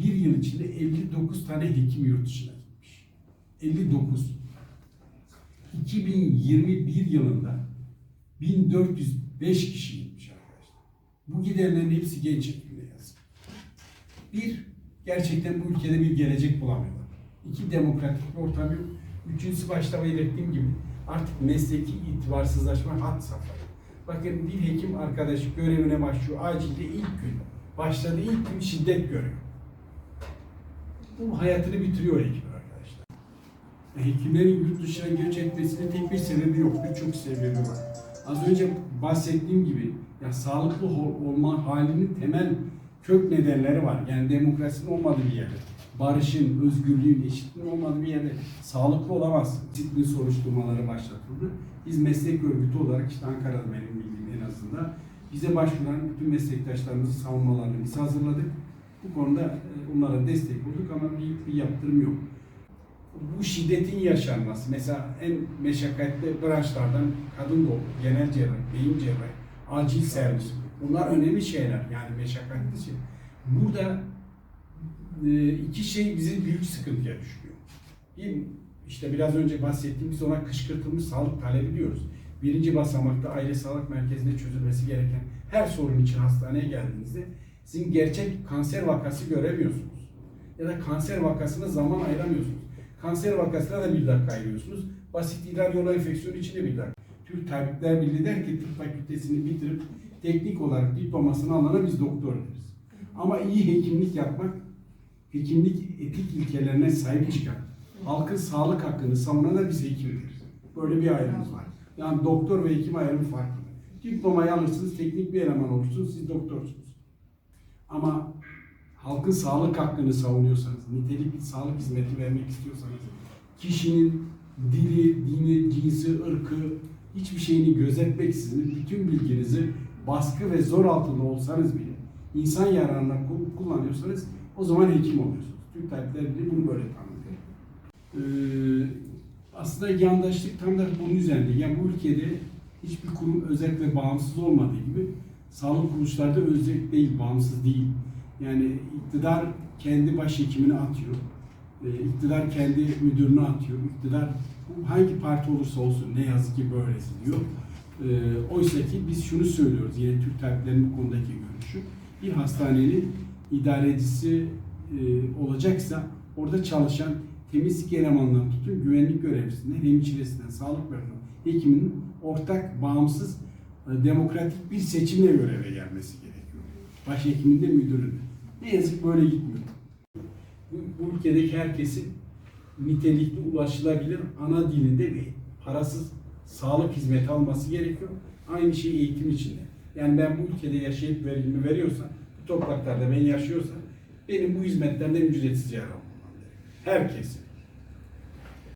bir yıl içinde 59 tane hekim yurt dışına gitmiş. 59. 2021 yılında 1405 kişi gitmiş arkadaşlar. Bu gidenlerin hepsi genç hekimle yazık. Bir, gerçekten bu ülkede bir gelecek bulamıyorlar. İki, demokratik bir ortam yok. Üçüncüsü başta belirttiğim gibi artık mesleki itibarsızlaşma hat safhada. Bakın bir hekim arkadaş görevine başlıyor acilde ilk gün. Başladığı ilk gün şiddet görüyor. Bu hayatını bitiriyor hekim arkadaşlar. Hekimlerin yurt dışına göç etmesinin tek bir sebebi yok. Birçok sebebi var. Az önce bahsettiğim gibi ya sağlıklı ol- olma halinin temel kök nedenleri var. Yani demokrasinin olmadığı bir yerde, barışın, özgürlüğün, eşitliğin olmadığı bir yerde sağlıklı olamazsın. Disiplin soruşturmaları başlatıldı. Biz meslek örgütü olarak işte Ankara'da benim bildiğim en azından bize başvuran bütün meslektaşlarımızın savunmalarını biz hazırladık. Bu konuda e, onlara destek olduk ama bir, bir yaptırım yok bu şiddetin yaşanması, mesela en meşakkatli branşlardan kadın doğum, genel cerrahi, beyin cerrahi, acil servis. Bunlar önemli şeyler yani meşakkatli şey. Burada e, iki şey bizi büyük sıkıntıya düşürüyor. Bir, işte biraz önce bahsettiğimiz ona kışkırtılmış sağlık talebi diyoruz. Birinci basamakta aile sağlık merkezinde çözülmesi gereken her sorun için hastaneye geldiğinizde sizin gerçek kanser vakası göremiyorsunuz. Ya da kanser vakasına zaman ayıramıyorsunuz. Kanser vakasına da bir dakika ayırıyorsunuz. Basit idrar yolu enfeksiyonu için de bir dakika. Türk Tabipler Birliği der ki tıp fakültesini bitirip teknik olarak diplomasını alana biz doktor deriz. Ama iyi hekimlik yapmak, hekimlik etik ilkelerine sahip çıkan, halkın sağlık hakkını savunana biz hekim deriz. Böyle bir ayrımımız var. Yani doktor ve hekim ayrımı farklı. Diplomayı alırsınız, teknik bir eleman olursunuz, siz doktorsunuz. Ama halkın sağlık hakkını savunuyorsanız, nitelikli sağlık hizmeti vermek istiyorsanız, kişinin dili, dini, cinsi, ırkı, hiçbir şeyini gözetmeksizin bütün bilginizi baskı ve zor altında olsanız bile insan yararına ku- kullanıyorsanız o zaman hekim oluyorsunuz. Türk Tabipler Birliği bunu böyle tanımlıyor. Ee, aslında yandaşlık tam da bunun üzerinde. Yani bu ülkede hiçbir kurum özel ve bağımsız olmadığı gibi sağlık kuruluşları da özel değil, bağımsız değil. Yani iktidar kendi başhekimini atıyor. Ee, iktidar kendi müdürünü atıyor. İktidar hangi parti olursa olsun ne yazık ki böylesi diyor. Ee, oysa ki biz şunu söylüyoruz yine Türk tabiplerinin bu konudaki görüşü. Bir hastanenin idarecisi e, olacaksa orada çalışan temizlik elemanından tutun güvenlik görevlisinden, hemşiresinden, sağlık personeli, hekiminin ortak, bağımsız, demokratik bir seçimle göreve gelmesi gerekiyor. Başhekimin de müdürün. Ne yazık böyle gitmiyor. Bu ülkedeki herkesin nitelikli, ulaşılabilir ana dilinde ve parasız sağlık hizmeti alması gerekiyor. Aynı şey eğitim içinde. Yani ben bu ülkede yaşayıp verilimi veriyorsam, bu topraklarda ben yaşıyorsam benim bu hizmetlerden ücretsiz yararlanmam gerekiyor. Herkesin.